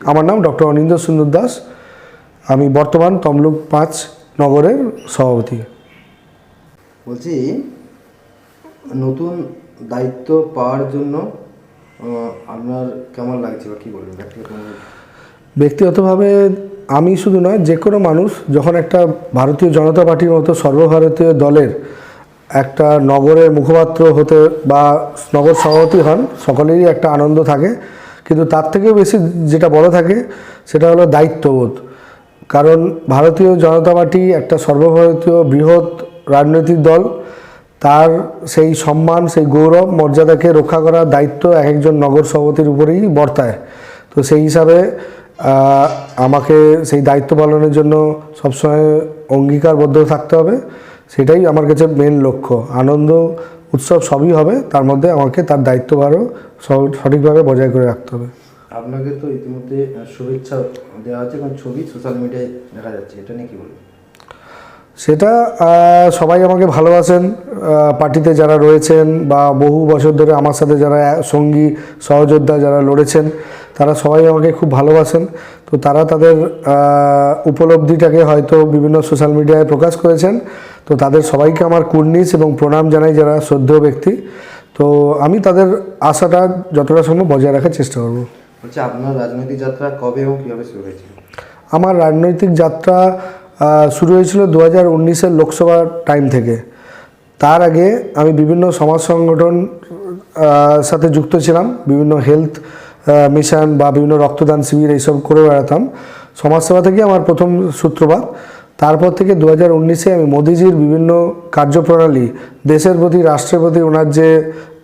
আমার নাম ডক্টর অনিন্দ্র সুন্দর দাস। আমি বর্তমান তমলুক পাঁচ নগরের সভাপতি। বলছি নতুন দায়িত্ব পাওয়ার জন্য আপনার কেমন লাগছে বা কী বলবেন? ব্যক্তিগতভাবে? ব্যক্তিগতভাবে আমি শুধু নয় যে কোনো মানুষ যখন একটা ভারতীয় জনতা পার্টির মতো সর্বভারতীয় দলের একটা নগরের মুখপাত্র হতে বা নগর সভাপতি হন সকলেরই একটা আনন্দ থাকে। কিন্তু তার থেকেও বেশি যেটা বড় থাকে, সেটা হলো দায়িত্ববোধ। কারণ ভারতীয় জনতা পার্টি একটা সর্বভারতীয় বৃহৎ রাজনৈতিক দল, তার সেই সম্মান, সেই গৌরব, মর্যাদাকে রক্ষা করার দায়িত্ব এক একজন নগর সভাপতির উপরেই বর্তায়। তো সেই হিসাবে আমাকে সেই দায়িত্ব পালনের জন্য সবসময় অঙ্গীকারবদ্ধ থাকতে হবে। সেটাই আমার কাছে মেন লক্ষ্য। আনন্দ, উৎসব সবই হবে, তার মধ্যে আমাকে তার দায়িত্বভারও সঠিকভাবে বজায় করে রাখতে হবে। আপনাকে তো ইতিমধ্যে শুভেচ্ছা দেওয়া হচ্ছে এবং ছবি সোশ্যাল মিডিয়ায় দেখা যাচ্ছে। এটা নিয়ে কী বলবেন? সেটা সবাই আমাকে ভালোবাসেন পার্টিতে যারা রয়েছেন বা বহু বছর ধরে আমার সাথে যারা সঙ্গী সহযোদ্ধা যারা লড়েছেন তারা সবাই আমাকে খুব ভালোবাসেন। তো তারা তাদের উপলব্ধিটাকে হয়তো বিভিন্ন সোশ্যাল মিডিয়ায় প্রকাশ করেছেন। তো তাদের সবাইকে আমার কুর্নিশ এবং প্রণাম জানাই যারা শ্রদ্ধেয় ব্যক্তি। তো আমি তাদের আশাটা যতটা সম্ভব বজায় রাখার চেষ্টা করব। বলছি আপনার রাজনৈতিক যাত্রা কবে এবং কীভাবে শুরু হয়েছিল? আমার রাজনৈতিক যাত্রা শুরু হয়েছিল দু হাজার উনিশের লোকসভা টাইম থেকে। তার আগে আমি বিভিন্ন সমাজ সংগঠন সাথে যুক্ত ছিলাম বিভিন্ন হেলথ মিশন বা বিভিন্ন রক্তদান শিবির এইসব করে বেড়াতাম। সমাজসেবা থেকে আমার প্রথম সূত্রপাত। তারপর থেকে দু হাজার উনিশে আমি মোদিজির বিভিন্ন কার্যপ্রণালী, দেশের প্রতি, রাষ্ট্রের প্রতি ওনার যে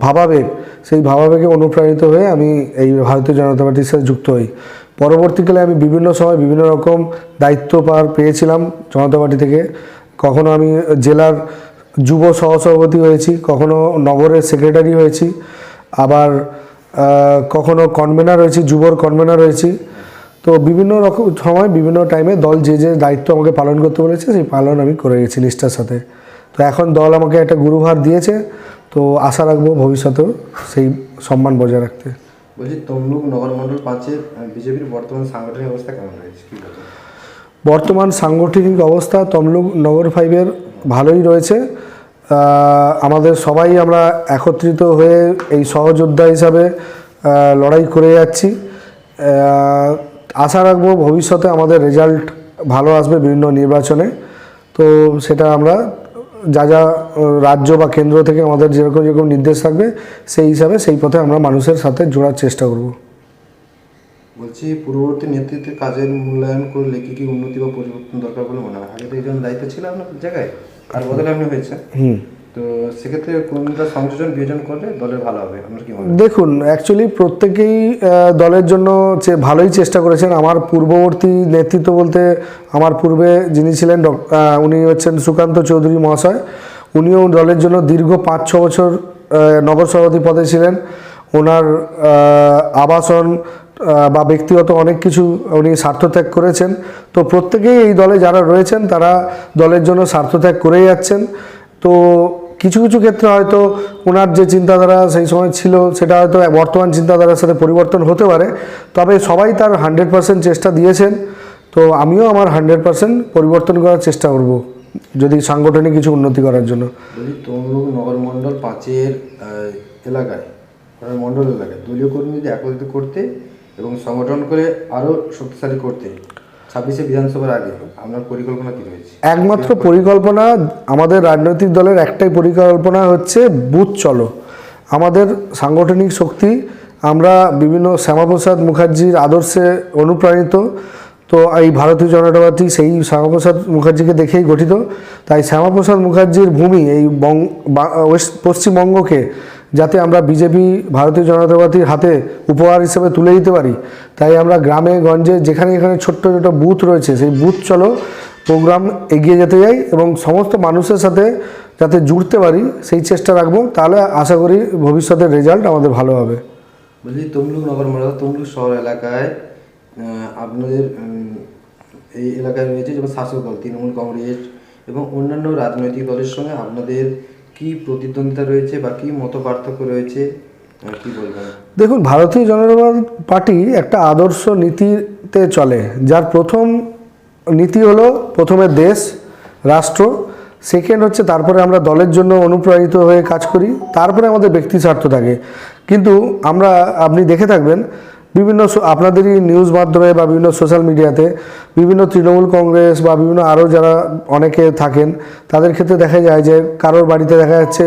ভাবাবেগ, সেই ভাবাবেগে অনুপ্রাণিত হয়ে আমি এই ভারতীয় জনতা পার্টির সাথে যুক্ত হই। পরবর্তীকালে আমি বিভিন্ন সময় বিভিন্ন রকম দায়িত্ব পার পেয়েছিলাম জনতা পার্টি থেকে। কখনো আমি জেলার যুব সহসভাপতি হয়েছি, কখনো নগরের সেক্রেটারি হয়েছি, আবার কখনো কনভেনার হয়েছি, যুবর কনভেনার হয়েছি। তো বিভিন্ন রকম সময় বিভিন্ন টাইমে দল যে যে দায়িত্ব আমাকে পালন করতে বলেছে সেই পালন আমি করে গেছি নিষ্ঠার সাথে। তো এখন দল আমাকে একটা গুরুভার দিয়েছে তো আশা রাখব ভবিষ্যতেও সেই সম্মান বজায় রাখতে। বলছি তমলুক নগরমণ্ডল পাঁচে বিজেপির বর্তমান সাংগঠনিক অবস্থা কেমন রয়েছে? বর্তমান সাংগঠনিক অবস্থা তমলুক নগর ফাইভের ভালোই রয়েছে। আমাদের সবাই আমরা একত্রিত হয়ে এই সহযোদ্ধা হিসাবে লড়াই করে যাচ্ছি। আশা রাখব ভবিষ্যতে আমাদের রেজাল্ট ভালো আসবে বিভিন্ন নির্বাচনে। তো সেটা আমরা যা যা রাজ্য বা কেন্দ্র থেকে আমাদের যেরকম যেরকম নির্দেশ থাকবে সেই হিসাবে সেই পথে আমরা মানুষের সাথে জোড়ার চেষ্টা করব। বলছি পূর্ববর্তী নেতৃত্বের কাজের মূল্যায়ন করলে কি কি উন্নতি বা পরিবর্তন দরকার বলে মনে হয়? আগে তো একজন দায়িত্ব ছিল আপনার জায়গায় আর বদলে আপনি হয়েছে হুম। তো দেখুন অ্যাকচুয়ালি প্রত্যেকেই দলের জন্য যে ভালোই চেষ্টা করেছেন, আমার পূর্ববর্তী নেতৃত্ব বলতে আমার পূর্বে যিনি ছিলেন উনি হচ্ছেন সুকান্ত চৌধুরী মহাশয়। উনিও দলের জন্য দীর্ঘ পাঁচ ছ বছর নগর সভাপতি পদে ছিলেন। ওনার আবাসন বা ব্যক্তিগত অনেক কিছু উনি স্বার্থত্যাগ করেছেন। তো প্রত্যেকেই এই দলে যারা রয়েছেন, তারা দলের জন্য স্বার্থত্যাগ করেই যাচ্ছেন। তো কিছু কিছু ক্ষেত্রে হয়তো ওনার যে চিন্তাধারা সেই সময় ছিল, সেটা হয়তো বর্তমান চিন্তাধারার সাথে পরিবর্তন হতে পারে। তবে সবাই তার হান্ড্রেড পার্সেন্ট চেষ্টা দিয়েছেন। তো আমিও আমার হান্ড্রেড পার্সেন্ট পরিবর্তন করার চেষ্টা করব, যদি সাংগঠনিক কিছু উন্নতি করার জন্য। তমলুক নগরমণ্ডল পাঁচের এলাকায় মণ্ডল এলাকায় দলীয় কর্মীদের একত্রিত করতে এবং সংগঠন করে আরও শক্তিশালী করতে ছাব্বিশে বিধানসভার আগে আপনার পরিকল্পনা কী রয়েছে? একমাত্র পরিকল্পনা আমাদের রাজনৈতিক দলের একটাই পরিকল্পনা হচ্ছে বুথ চলো। আমাদের সাংগঠনিক শক্তি, আমরা বিভিন্ন শ্যামাপ্রসাদ মুখার্জির আদর্শে অনুপ্রাণিত। তো এই ভারতীয় জনতা পার্টি সেই শ্যামাপ্রসাদ মুখার্জিকে দেখেই গঠিত। তাই শ্যামাপ্রসাদ মুখার্জির ভূমি এই বং বা- ওয়েস্ট পশ্চিমবঙ্গকে যাতে আমরা বিজেপি, ভারতীয় জনতা পার্টির হাতে উপহার হিসেবে তুলে দিতে পারি। তাই আমরা গ্রামে, গঞ্জে যেখানে এখানে ছোট্ট ছোট বুথ রয়েছে, সেই বুথ চলো, প্রোগ্রাম এগিয়ে যেতে যাই এবং সমস্ত মানুষের সাথে যাতে জুড়তে পারি, সেই চেষ্টা রাখব। তাহলে আশা করি ভবিষ্যতের রেজাল্ট আমাদের ভালো হবে। বলছি, তমলুক নগরমণ্ডল তমলুক শহর এলাকায় আপনাদের এই এলাকায় রয়েছে যেমন শাসক দল, তৃণমূল কংগ্রেস এবং অন্যান্য রাজনৈতিক দলের সঙ্গে আপনাদের কি প্রতিদ্বন্দ্বিতা রয়েছে বা কি মত পার্থক্য রয়েছে দেখুন, ভারতীয় জনতা পার্টি একটা আদর্শ নীতিতে চলে। যার প্রথম নীতি হলো প্রথমে দেশ, রাষ্ট্র সেকেন্ড হচ্ছে তারপরে আমরা দলের জন্য অনুপ্রাণিত হয়ে কাজ করি, তারপরে আমাদের ব্যক্তি স্বার্থ থাকে। কিন্তু আমরা, আপনি দেখে থাকবেন বিভিন্ন আপনাদেরই নিউজ মাধ্যমে বা বিভিন্ন সোশ্যাল মিডিয়াতে বিভিন্ন তৃণমূল কংগ্রেস বা বিভিন্ন আরও যারা অনেকে থাকেন, তাদের ক্ষেত্রে দেখা যায় যে কারোর বাড়িতে দেখা যাচ্ছে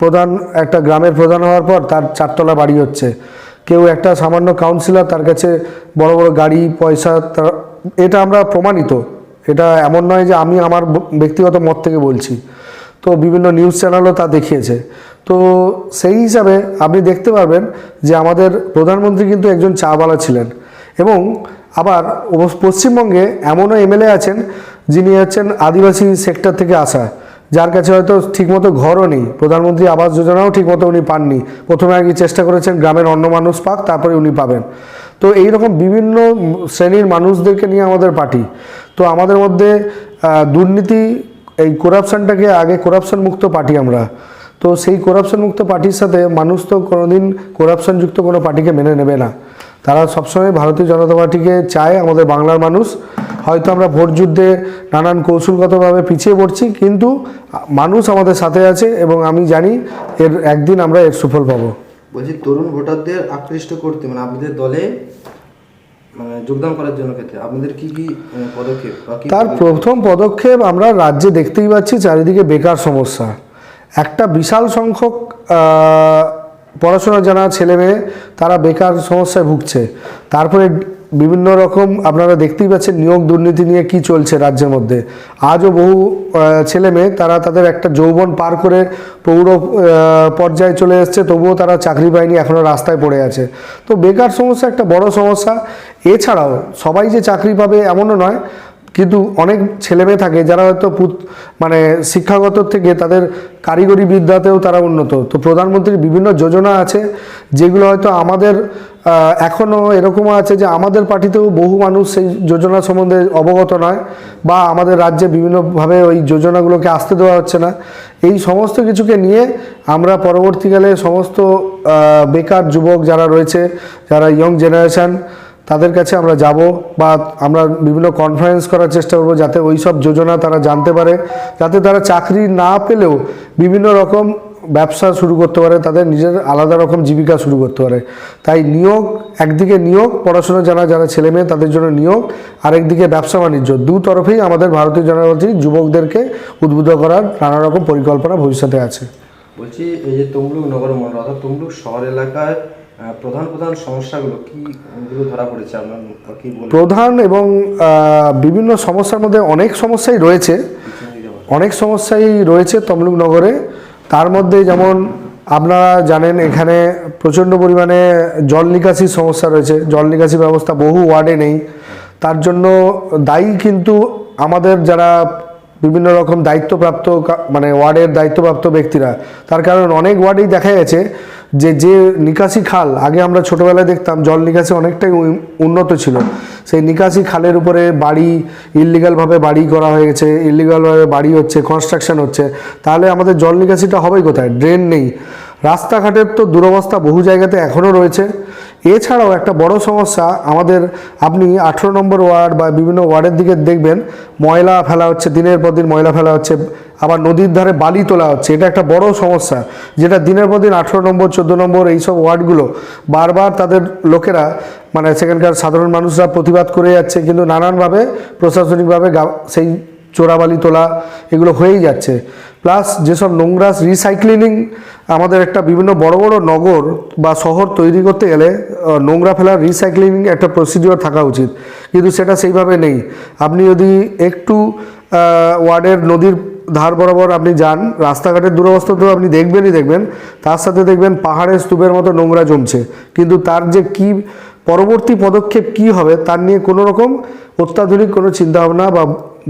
প্রধান, একটা গ্রামের প্রধান হওয়ার পর তার চারতলা বাড়ি হচ্ছে। কেউ একটা সামান্য কাউন্সিলর তার কাছে বড় বড় গাড়ি, পয়সা এটা আমরা প্রমাণিত। এটা এমন নয় যে আমি আমার ব্যক্তিগত মত থেকে বলছি। তো বিভিন্ন নিউজ চ্যানেলও তা দেখিয়েছে। তো সেই হিসাবে আপনি দেখতে পারবেন যে আমাদের প্রধানমন্ত্রী কিন্তু একজন চাওয়ালা ছিলেন এবং আবার পশ্চিমবঙ্গে এমনও এমএলএ আছেন যিনি হচ্ছেন আদিবাসী সেক্টর থেকে আসা, যার কাছে হয়তো ঠিকমতো ঘরও নেই। প্রধানমন্ত্রী আবাস যোজনাও ঠিকমতো উনি পাননি। প্রথমে আগে চেষ্টা করেছেন গ্রামের অন্য মানুষ পাক, তারপরে উনি পাবেন। তো এই রকম বিভিন্ন শ্রেণির মানুষদেরকে নিয়ে আমাদের পার্টি। তো আমাদের মধ্যে দুর্নীতি, এই করাপশনটাকে আগে করাপশন মুক্ত পার্টি আমরা। তো সেই করাপশন মুক্ত পার্টির সাথে মানুষ তো কোনোদিন করাপশনযুক্ত কোনো পার্টিকে মেনে নেবে না। তারা সবসময় ভারতীয় জনতা পার্টিকে চায় আমাদের বাংলার মানুষ। হয়তো আমরা ভোট যুদ্ধে নানান কৌশলগতভাবে পিছিয়ে পড়ছি কিন্তু মানুষ আমাদের সাথে আছে এবং আমি জানি এর একদিন আমরা এর সুফল পাবো। বলছি তরুণ ভোটারদের আকৃষ্ট করতে মানে আপনাদের দলে মানে যোগদান করার জন্য ক্ষেত্রে আপনাদের কি কি পদক্ষেপ তার প্রথম পদক্ষেপ আমরা রাজ্যে দেখতেই পাচ্ছি চারিদিকে বেকার সমস্যা। একটা বিশাল সংখ্যক পড়াশোনা জানা ছেলে মেয়ে, তারা বেকার সমস্যায় ভুগছে। তারপরে বিভিন্ন রকম আপনারা দেখতেই পাচ্ছেন নিয়োগ দুর্নীতি নিয়ে কি চলছে রাজ্যের মধ্যে। আজও বহু ছেলে মেয়ে তারা তাদের একটা যৌবন পার করে পৌর পর্যায়ে চলে এসছে, তবুও তারা চাকরি পায়নি এখনও রাস্তায় পড়ে আছে। তো বেকার সমস্যা একটা বড় সমস্যা। এছাড়াও সবাই যে চাকরি পাবে এমনও নয় কিন্তু অনেক ছেলেমেয়ে থাকে যারা হয়তো মানে শিক্ষাগত থেকে তাদের কারিগরি বিদ্যাতেও তারা উন্নত। তো প্রধানমন্ত্রীর বিভিন্ন যোজনা আছে, যেগুলো হয়তো আমাদের এখনও এরকমও আছে যে আমাদের পার্টিতেও বহু মানুষ সেই যোজনা সম্বন্ধে অবগত নয় বা আমাদের রাজ্যে বিভিন্নভাবে ওই যোজনাগুলোকে আসতে দেওয়া হচ্ছে না। এই সমস্ত কিছুকে নিয়ে আমরা পরবর্তীকালে সমস্ত বেকার যুবক যারা রয়েছে, যারা ইয়ং জেনারেশন তাদের কাছে আমরা যাব বা আমরা বিভিন্ন কনফারেন্স করার চেষ্টা করব যাতে ওই সব যোজনা তারা জানতে পারে, যাতে তারা চাকরি না পেলেও বিভিন্ন রকম ব্যবসা শুরু করতে পারে, তাদের নিজের আলাদা রকম জীবিকা শুরু করতে পারে। তাই নিয়োগ, একদিকে নিয়োগ, পড়াশোনা জানা, যারা ছেলে মেয়ে, তাদের জন্য নিয়োগ, আরেকদিকে ব্যবসা বাণিজ্য। দু তরফেই আমাদের ভারতীয় জনতা যুবকদেরকে উদ্বুদ্ধ করার নানা রকম পরিকল্পনা ভবিষ্যতে আছে। বলছি, এই যে তমলুক নগর মন্ডল, অর্থাৎ তমলুক শহর এলাকায় প্রধান প্রধান সমস্যাগুলো কি ধরা পড়েছে? আপনার কি প্রধান এবং বিভিন্ন সমস্যার মধ্যে অনেক সমস্যাই রয়েছে। অনেক সমস্যাই রয়েছে তমলুক নগরে তার মধ্যে যেমন আপনারা জানেন, এখানে প্রচণ্ড পরিমাণে জল নিকাশির সমস্যা রয়েছে। জল নিকাশি ব্যবস্থা বহু ওয়ার্ডে নেই। তার জন্য দায়ী কিন্তু আমাদের যারা বিভিন্ন রকম দায়িত্বপ্রাপ্ত মানে ওয়ার্ডের দায়িত্বপ্রাপ্ত ব্যক্তিরা। তার কারণ অনেক ওয়ার্ডেই দেখা গেছে যে যে নিকাশি খাল, আগে আমরা ছোটোবেলায় দেখতাম জল নিকাশি অনেকটাই উন্নত ছিল। সেই নিকাশি খালের উপরে বাড়ি ইলিগালভাবে বাড়ি করা হয়ে গেছে ইলিগালভাবে বাড়ি হচ্ছে কনস্ট্রাকশান হচ্ছে। তাহলে আমাদের জল নিকাশিটা হবেই কোথায়? ড্রেন নেই। রাস্তাঘাটের তো দুরবস্থা বহু জায়গাতে এখনও রয়েছে। এছাড়াও একটা বড় সমস্যা, আমাদের আপনি আঠেরো নম্বর ওয়ার্ড বা বিভিন্ন ওয়ার্ডের দিকে দেখবেন, ময়লা ফেলা হচ্ছে, দিনের পর দিন ময়লা ফেলা হচ্ছে, আবার নদীর ধারে বালি তোলা হচ্ছে, এটা একটা বড় সমস্যা। যেটা দিনের পর দিন আঠেরো নম্বর, চোদ্দ নম্বর এইসব ওয়ার্ডগুলো বারবার তাদের লোকেরা মানে সেখানকার সাধারণ মানুষরা প্রতিবাদ করে যাচ্ছে, কিন্তু নানানভাবে প্রশাসনিকভাবে সেই চোরাবালি তোলা এগুলো হয়েই যাচ্ছে। প্লাস যেসব নোংরা রিসাইক্লিং আমাদের একটা বিভিন্ন বড় বড় নগর বা শহর তৈরি করতে গেলে নোংরা ফেলার রিসাইক্লিং একটা প্রসিডিওর থাকা উচিত। কিন্তু সেটা সেইভাবে নেই। আপনি যদি একটু ওয়ার্ডের নদীর ধার বরাবর আপনি যান, রাস্তাঘাটের দুরবস্থা তো আপনি দেখবেনই দেখবেন, তার সাথে দেখবেন পাহাড়ের স্তূপের মতো নোংরা জমছে। কিন্তু তার যে কি পরবর্তী পদক্ষেপ কি হবে, তার নিয়ে কোনো রকম অত্যাধুনিক কোনো চিন্তাভাবনা বা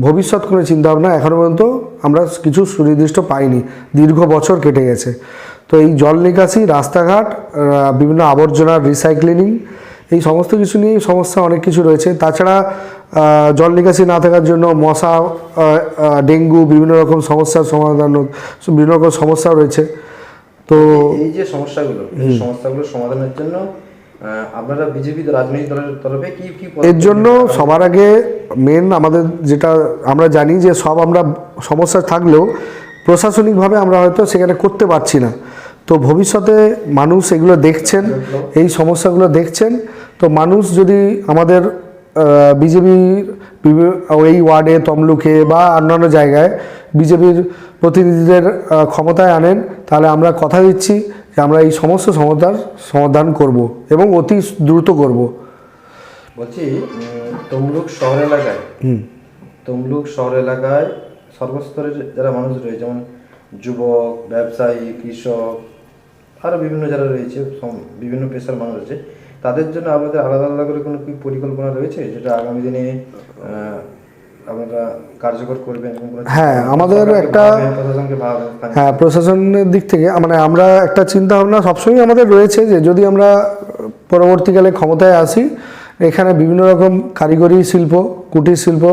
ভবিষ্যৎ কোনো চিন্তাভাবনা এখনও পর্যন্ত আমরা কিছু সুনির্দিষ্ট পাইনি। দীর্ঘ বছর কেটে গেছে। তো এই জল নিকাশি রাস্তাঘাট বিভিন্ন আবর্জনার রিসাইক্লিনিং এই সমস্ত কিছু নিয়েই সমস্যা অনেক কিছু রয়েছে। তাছাড়া জল নিকাশি না থাকার জন্য মশা ডেঙ্গু বিভিন্ন রকম সমস্যার সমাধান বিভিন্ন রকম সমস্যা রয়েছে। তো এই যে সমস্যাগুলো সমস্যাগুলো সমাধানের জন্য আপনারা বিজেপি রাজনৈতিক দলের তরফে কি কি এর জন্য সবার আগে মেন আমাদের যেটা আমরা জানি যে সব আমরা সমস্যা থাকলেও প্রশাসনিকভাবে আমরা হয়তো সেখানে করতে পারছি না। তো ভবিষ্যতে মানুষ এগুলো দেখছেন এই সমস্যাগুলো দেখছেন। তো মানুষ যদি আমাদের বিজেপির এই ওয়ার্ডে তমলুকে বা অন্যান্য জায়গায় বিজেপির প্রতিনিধিদের ক্ষমতায় আনেন তাহলে আমরা কথা দিচ্ছি। আমরা এই সমস্ত সমস্যার সমাধান করব এবং অতি দ্রুত করব। বলছি তমলুক শহর এলাকায় হুম। তমলুক শহর এলাকায় সর্বস্তরের যারা মানুষ রয়েছে যেমন যুবক ব্যবসায়ী কৃষক আরও বিভিন্ন যারা রয়েছে বিভিন্ন পেশার মানুষ আছে তাদের জন্য আপনাদের আলাদা আলাদা করে কোনো কি পরিকল্পনা রয়েছে? যেটা আগামী দিনে আপনারা কার্যকর করবেন হ্যাঁ, আমাদের একটা- ভাবাবেন হ্যাঁ প্রশাসনের দিক থেকে মানে আমরা একটা চিন্তা ভাবনা সবসময় আমাদের রয়েছে যে যদি আমরা পরবর্তীকালে ক্ষমতায় আসি এখানে বিভিন্ন রকম কারিগরি শিল্প কুটির শিল্প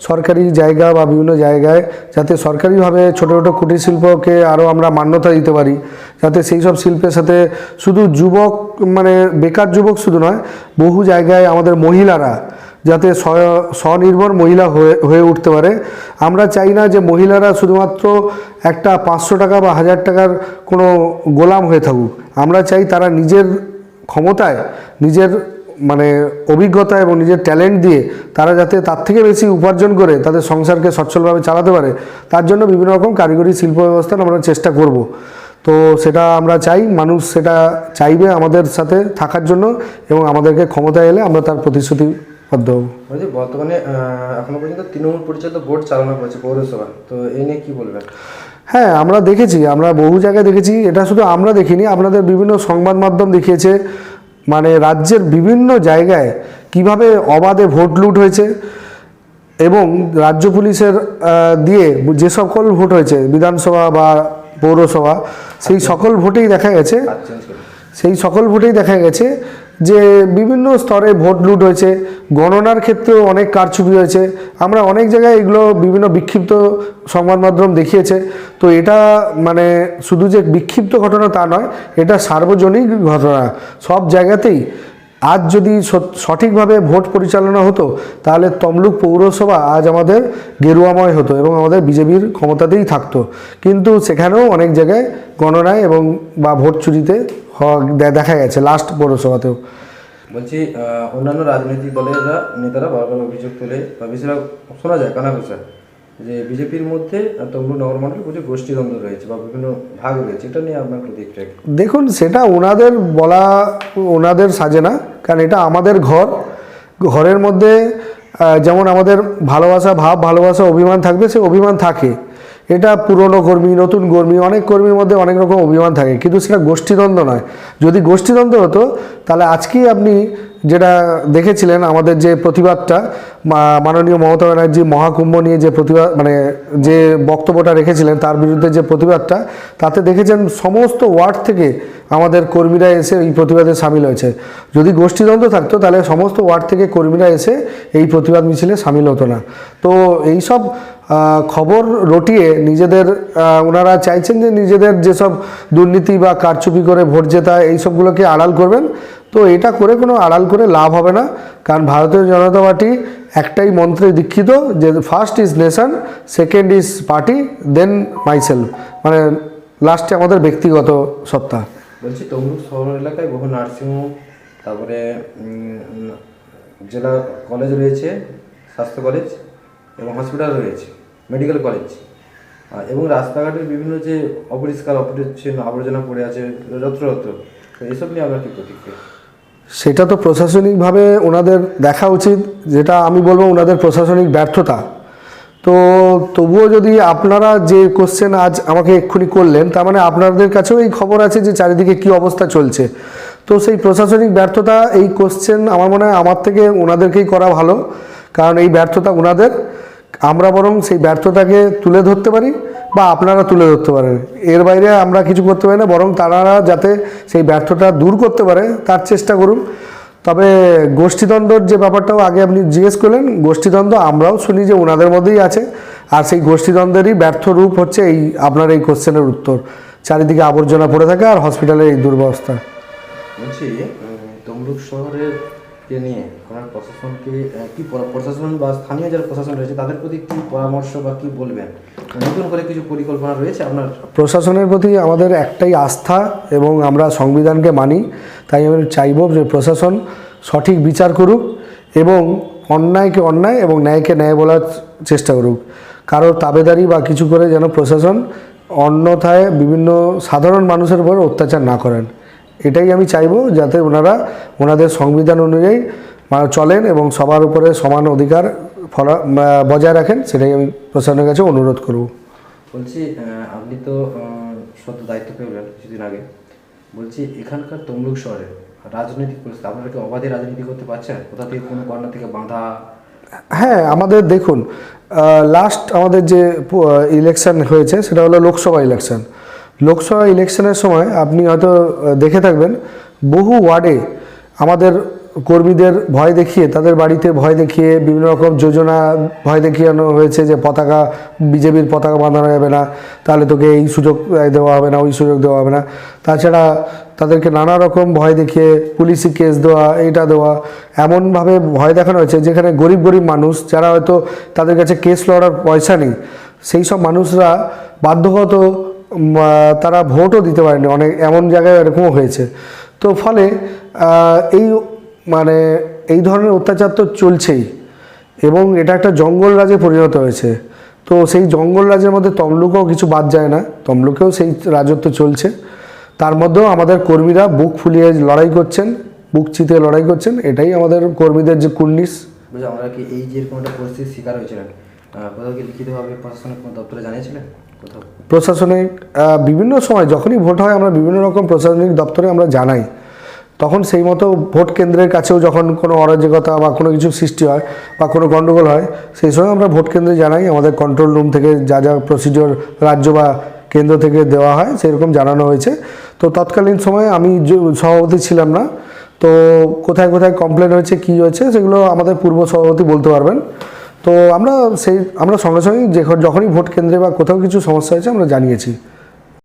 সরকারি জায়গা বা বিভিন্ন জায়গায় যাতে সরকারিভাবে ছোটো ছোটো কুটির শিল্পকে আরও আমরা মান্যতা দিতে পারি যাতে সেই সব শিল্পের সাথে শুধু যুবক মানে বেকার যুবক শুধু নয় বহু জায়গায় আমাদের মহিলারা যাতে স্ব- স্বনির্ভর মহিলা হয়ে উঠতে পারে। আমরা চাই না যে মহিলারা শুধুমাত্র একটা পাঁচশো টাকা বা হাজার টাকার কোনো গোলাম হয়ে থাকুক। আমরা চাই তারা নিজের ক্ষমতায়, নিজের মানে অভিজ্ঞতা এবং নিজের ট্যালেন্ট দিয়ে তারা যাতে তার থেকে বেশি উপার্জন করে, তাদের সংসারকে সচ্ছলভাবে চালাতে পারে। তার জন্য বিভিন্ন রকম কারিগরি শিল্প ব্যবস্থা আমরা চেষ্টা করব। তো সেটা আমরা চাই, মানুষ সেটা চাইবে আমাদের সাথে থাকার জন্য এবং আমাদেরকে ক্ষমতায় এলে আমরা তার প্রতিশ্রুতিবদ্ধ বলছি বর্তমানে এখনও পর্যন্ত তৃণমূল পরিচালিত বোর্ড চালনা করছে পৌরসভা। তো এই নিয়ে কি বলবেন? হ্যাঁ আমরা দেখেছি আমরা বহু জায়গায় দেখেছি এটা শুধু আমরা দেখিনি আপনাদের বিভিন্ন সংবাদ মাধ্যম দেখিয়েছে মানে রাজ্যের বিভিন্ন জায়গায় কীভাবে অবাধে ভোট লুট হয়েছে এবং রাজ্য পুলিশের দিয়ে যে সকল ভোট হয়েছে বিধানসভা বা পৌরসভা সেই সকল ভোটেই দেখা গেছে চেঞ্জ করে সেই সকল ভোটেই দেখা গেছে যে বিভিন্ন স্তরে ভোট লুট হয়েছে, গণনার ক্ষেত্রেও অনেক কারচুপি হয়েছে। আমরা অনেক জায়গায় এগুলো বিভিন্ন বিক্ষিপ্ত সংবাদ মাধ্যম দেখিয়েছে। তো এটা মানে শুধু যে বিক্ষিপ্ত ঘটনা তা নয়, এটা সার্বজনীন ঘটনা। সব জায়গাতেই আজ যদি সঠিকভাবে ভোট পরিচালনা হতো, তাহলে তমলুক পৌরসভা আজ আমাদের গেরুয়াময় হতো এবং আমাদের বিজেপির ক্ষমতাতেই থাকতো। কিন্তু সেখানেও অনেক জায়গায় গণনায় এবং বা ভোট চুরিতে দেখা গেছে লাস্ট পৌরসভাতেও। বলছি অন্যান্য রাজনৈতিক দলেরা নেতারা বারবার অভিযোগ তোলে বা বেশিরভাগ শোনা যায় কানা ঘোষা যে বিজেপির মধ্যে তমলুক নগর মন্ডলে প্রচুর গোষ্ঠীদ্বন্দ্ব রয়েছে বা বিভিন্ন ভাগ রয়েছে এটা নিয়ে আপনার প্রতিক্রিয়া? দেখুন সেটা ওনাদের বলা ওনাদের সাজে না কারণ এটা আমাদের ঘর। ঘরের মধ্যে যেমন আমাদের ভালোবাসা ভাব ভালোবাসা অভিমান থাকবে সে অভিমান থাকে। এটা পুরনো কর্মী, নতুন কর্মী, অনেক কর্মীর মধ্যে অনেক রকম অভিমান থাকে। কিন্তু সেটা গোষ্ঠীদ্বন্দ্ব নয়। যদি গোষ্ঠীদ্বন্দ্ব হতো, তাহলে আজকেই আপনি যেটা দেখেছিলেন আমাদের যে প্রতিবাদটা মাননীয় মমতা ব্যানার্জি মহাকুম্ভ নিয়ে যে প্রতিবাদ মানে যে বক্তব্যটা রেখেছিলেন, তার বিরুদ্ধে যে প্রতিবাদটা, তাতে দেখেছেন সমস্ত ওয়ার্ড থেকে আমাদের কর্মীরা এসে এই প্রতিবাদে সামিল হয়েছে। যদি গোষ্ঠীদ্বন্দ্ব থাকতো, তাহলে সমস্ত ওয়ার্ড থেকে কর্মীরা এসে এই প্রতিবাদ মিছিলে সামিল হতো না। তো এইসব খবর রটিয়ে নিজেদের ওনারা চাইছেন যে নিজেদের যেসব দুর্নীতি বা কারচুপি করে ভোট জেতা, এইসবগুলোকে আড়াল করবেন। তো এটা করে কোনো আড়াল করে লাভ হবে না, কারণ ভারতীয় জনতা পার্টি একটাই মন্ত্রে দীক্ষিত যে first is nation second is party then myself মানে লাস্টে আমাদের ব্যক্তিগত সত্তা। বলছি তমলুক শহর এলাকায় বহু নার্সিংহোম, তারপরে জেলা কলেজ রয়েছে, স্বাস্থ্য কলেজ এবং হসপিটাল রয়েছে মেডিকেল কলেজ এবং রাস্তাঘাটের বিভিন্ন যে অপরিষ্কার অপরিচ্ছন্ন আবর্জনা পড়ে আছে যত্র যত্র তো এসব নিয়ে আপনার কি প্রতিক্রিয়া? সেটা তো প্রশাসনিকভাবে ওনাদের দেখা উচিত, যেটা আমি বলব ওনাদের প্রশাসনিক ব্যর্থতা। তো তবুও যদি আপনারা যে কোশ্চেন আজ আমাকে এক্ষুনি করলেন, তার মানে আপনাদের কাছেও এই খবর আছে যে চারিদিকে কি অবস্থা চলছে। তো সেই প্রশাসনিক ব্যর্থতা, এই কোশ্চেন আমার মনে হয় আমার থেকে ওনাদেরকেই করা ভালো। কারণ এই ব্যর্থতা ওনাদের। আমরা বরং সেই ব্যর্থতাকে তুলে ধরতে পারি বা আপনারা তুলে ধরতে পারেন। এর বাইরে আমরা কিছু করতে পারি না, বরং তারা যাতে সেই ব্যর্থতা দূর করতে পারে, তার চেষ্টা করুন। তবে গোষ্ঠীদ্বন্দ্বর যে ব্যাপারটাও আগে আপনি জিজ্ঞেস করলেন, গোষ্ঠীদ্বন্দ্ব আমরাও শুনি যে ওনাদের মধ্যেই আছে, আর সেই গোষ্ঠীদ্বন্দ্বেরই ব্যর্থ রূপ হচ্ছে এই আপনার এই কোশ্চেনের উত্তর। চারিদিকে আবর্জনা পড়ে থাকে আর হসপিটালের এই দুর্বস্থা। বলছি তমলুক শহরের কে নিয়ে আপনার প্রশাসনকে কি প্রশাসন বা স্থানীয় যারা প্রশাসন রয়েছে, তাদের প্রতি কি পরামর্শ বা কি বলবেন? নতুন করে কিছু পরিকল্পনা রয়েছে আপনার? প্রশাসনের প্রতি আমাদের একটাই আস্থা এবং আমরা সংবিধানকে মানি, তাই আমি চাইব যে প্রশাসন সঠিক বিচার করুক এবং অন্যায়কে অন্যায় এবং ন্যায়কে ন্যায় বলার চেষ্টা করুক। কারও তাবেদারি বা কিছু করে যেন প্রশাসন অন্যথায় বিভিন্ন সাধারণ মানুষের উপর অত্যাচার না করেন। এটাই আমি চাইব যাতে ওনারা ওনাদের সংবিধান অনুযায়ী চলেন এবং সবার উপরে সমান অধিকার ফলা বজায় রাখেন সেটাই আমি প্রশাসনের কাছে অনুরোধ করব। বলছি আপনি তো সদ্য দায়িত্ব পেলেন কিছুদিন আগে। বলছি এখানকার তমলুক শহরে রাজনৈতিক পরিস্থিতি আপনারা কি অবাধে রাজনীতি করতে পারছেন? কোথা থেকে কোনো কর্নার থেকে বাঁধা? হ্যাঁ আমাদের দেখুন লাস্ট আমাদের যে ইলেকশন হয়েছে সেটা হলো লোকসভা ইলেকশন লোকসভা ইলেকশনের সময় আপনি হয়তো দেখে থাকবেন, বহু ওয়ার্ডে আমাদের কর্মীদের ভয় দেখিয়ে, তাদের বাড়িতে ভয় দেখিয়ে, বিভিন্ন রকম যোজনা ভয় দেখিয়ানো হয়েছে যে পতাকা, বিজেপির পতাকা বাঁধানো যাবে না, তাহলে তোকে এই সুযোগ দেওয়া হবে না, ওই সুযোগ দেওয়া হবে না। তাছাড়া তাদেরকে নানা রকম ভয় দেখিয়ে, পুলিশি কেস দেওয়া এটা দেওয়া, এমনভাবে ভয় দেখানো হয়েছে যেখানে গরিব গরিব মানুষ, যারা হয়তো তাদের কাছে কেস লড়ার পয়সা নেই, সেই সব মানুষরা বাধ্যগত তারা ভোটও দিতে পারেনি। অনেক, এমন জায়গায় এরকমও হয়েছে। তো ফলে এই মানে এই ধরনের অত্যাচার তো চলছেই। এবং এটা একটা জঙ্গল রাজে পরিণত হয়েছে। তো সেই জঙ্গল রাজের মধ্যে তমলুকও কিছু বাদ যায় না। তমলুকেও সেই রাজত্ব চলছে। তার মধ্যেও আমাদের কর্মীরা বুক ফুলিয়ে লড়াই করছেন, বুক চিতিয়ে লড়াই করছেন। এটাই আমাদের কর্মীদের যে কুর্নিশ। আমরা কি এই যে এরকম একটা পরিস্থিতির শিকার হয়েছিলেন? কোথাও কি লিখিতভাবে প্রশাসনের কোনো দপ্তরে জানিয়েছিলেন? প্রশাসনিক বিভিন্ন সময় যখনই ভোট হয়, আমরা বিভিন্ন রকম প্রশাসনিক দপ্তরে আমরা জানাই। তখন সেই মতো ভোট কেন্দ্রের কাছেও যখন কোনো অরাজকতা বা কোনো কিছু সৃষ্টি হয় বা কোনো গণ্ডগোল হয়, সেই সময় আমরা ভোট কেন্দ্রে জানাই। আমাদের কন্ট্রোল রুম থেকে যা যা প্রসিডিওর রাজ্য বা কেন্দ্র থেকে দেওয়া হয় সেরকম জানানো হয়েছে। তো তৎকালীন সময়ে আমি সভাপতি ছিলাম না, তো কোথায় কোথায় কমপ্লেন হয়েছে, কী হয়েছে, সেগুলো আমাদের পূর্ব সভাপতি বলতে পারবেন। তো আমরা সেই, আমরা সঙ্গে সঙ্গে যখনই ভোট কেন্দ্রে বা কোথাও কিছু সমস্যা হয়েছে আমরা জানিয়েছি।